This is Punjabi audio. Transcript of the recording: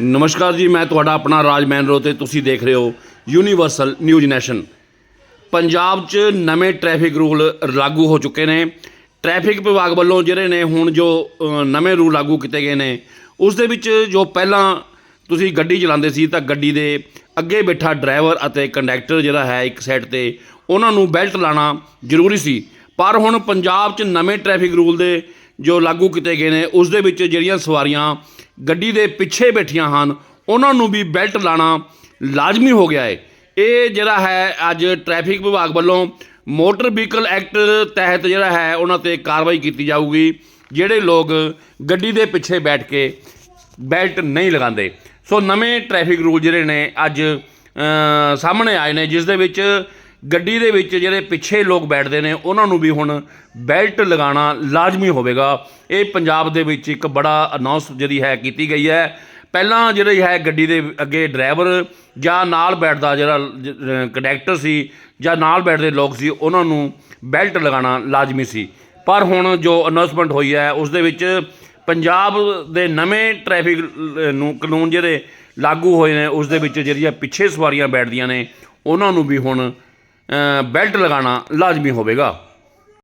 ਨਮਸਕਾਰ ਜੀ, ਮੈਂ ਤੁਹਾਡਾ ਆਪਣਾ ਰਾਜ ਮੈਨਰੋ ਤੇ ਤੁਸੀਂ ਦੇਖ ਰਹੇ ਹੋ ਯੂਨੀਵਰਸਲ ਨਿਊਜ਼ ਨੈਸ਼ਨ ਪੰਜਾਬ 'ਚ ਨਵੇਂ ਟ੍ਰੈਫਿਕ ਰੂਲ ਲਾਗੂ ਹੋ ਚੁੱਕੇ ਨੇ। ਟ੍ਰੈਫਿਕ ਵਿਭਾਗ ਵੱਲੋਂ ਜਿਹੜੇ ਨੇ ਹੁਣ ਜੋ ਨਵੇਂ ਰੂਲ ਲਾਗੂ ਕੀਤੇ ਗਏ ਨੇ, ਉਸ ਦੇ ਵਿੱਚ ਜੋ ਪਹਿਲਾਂ ਤੁਸੀਂ ਗੱਡੀ ਚਲਾਉਂਦੇ ਸੀ, ਤਾਂ ਗੱਡੀ ਦੇ ਅੱਗੇ ਬੈਠਾ ਡਰਾਈਵਰ ਅਤੇ ਕੰਡਕਟਰ ਜਿਹੜਾ ਹੈ ਇੱਕ ਸਾਈਡ ਤੇ, ਉਹਨਾਂ ਨੂੰ ਬੈਲਟ ਲਾਣਾ ਜ਼ਰੂਰੀ ਸੀ। ਪਰ ਹੁਣ ਪੰਜਾਬ 'ਚ ਨਵੇਂ ਟ੍ਰੈਫਿਕ ਰੂਲ ਦੇ ਜੋ ਲਾਗੂ ਕੀਤੇ ਗਏ ਨੇ, ਉਸ ਦੇ ਵਿੱਚ ਜਿਹੜੀਆਂ ਸਵਾਰੀਆਂ ਗੱਡੀ ਦੇ ਪਿੱਛੇ ਬੈਠੀਆਂ ਹਨ। ਉਹਨਾਂ ਨੂੰ ਵੀ ਬੈਲਟ ਲਾਣਾ ਲਾਜ਼ਮੀ ਹੋ ਗਿਆ ਹੈ। ਇਹ ਜਿਹੜਾ ਹੈ, ਅੱਜ ਟ੍ਰੈਫਿਕ ਵਿਭਾਗ ਵੱਲੋਂ ਮੋਟਰ ਵਹੀਕਲ ਐਕਟ ਤਹਿਤ ਜਿਹੜਾ ਹੈ, ਉਹਨਾਂ ਤੇ ਕਾਰਵਾਈ ਕੀਤੀ ਜਾਊਗੀ, ਜਿਹੜੇ ਲੋਕ ਗੱਡੀ ਦੇ ਪਿੱਛੇ ਬੈਠ ਕੇ ਬੈਲਟ ਨਹੀਂ ਲਗਾਉਂਦੇ। ਸੋ ਨਵੇਂ ਟ੍ਰੈਫਿਕ ਰੂਲ ਜਿਹੜੇ ਨੇ ਅੱਜ ਸਾਹਮਣੇ ਆਏ ਨੇ, ਜਿਸ ਦੇ ਵਿੱਚ ਗੱਡੀ ਦੇ ਵਿੱਚ ਜਿਹੜੇ ਪਿੱਛੇ ਲੋਕ ਬੈਠਦੇ ਨੇ, ਉਹਨਾਂ ਨੂੰ ਵੀ ਹੁਣ ਬੈਲਟ ਲਗਾਉਣਾ ਲਾਜ਼ਮੀ ਹੋਵੇਗਾ। ਇਹ ਪੰਜਾਬ ਦੇ ਵਿੱਚ ਇੱਕ ਬੜਾ ਅਨਾਉਂਸ ਜਿਹੜੀ ਹੈ ਕੀਤੀ ਗਈ ਹੈ। ਪਹਿਲਾਂ ਜਿਹੜੀ ਹੈ ਗੱਡੀ ਦੇ ਅੱਗੇ ਡਰਾਈਵਰ ਜਾਂ ਨਾਲ ਬੈਠਦਾ ਜਿਹੜਾ ਕੰਡਕਟਰ ਸੀ ਜਾਂ ਨਾਲ ਬੈਠਦੇ ਲੋਕ ਸੀ, ਉਹਨਾਂ ਨੂੰ ਬੈਲਟ ਲਗਾਉਣਾ ਲਾਜ਼ਮੀ ਸੀ। ਪਰ ਹੁਣ ਜੋ ਅਨਾਉਂਸਮੈਂਟ ਹੋਈ ਹੈ, ਉਸ ਦੇ ਵਿੱਚ ਪੰਜਾਬ ਦੇ ਨਵੇਂ ਟ੍ਰੈਫਿਕ ਨੂੰ, ਕਾਨੂੰਨ ਜਿਹੜੇ ਲਾਗੂ ਹੋਏ ਨੇ, ਉਸ ਦੇ ਵਿੱਚ ਜਿਹੜੀਆਂ ਪਿੱਛੇ ਸਵਾਰੀਆਂ ਬੈਠਦੀਆਂ ਨੇ, ਉਹਨਾਂ ਨੂੰ ਵੀ ਹੁਣ ਬੈਲਟ ਲਗਾਉਣਾ ਲਾਜ਼ਮੀ ਹੋਵੇਗਾ।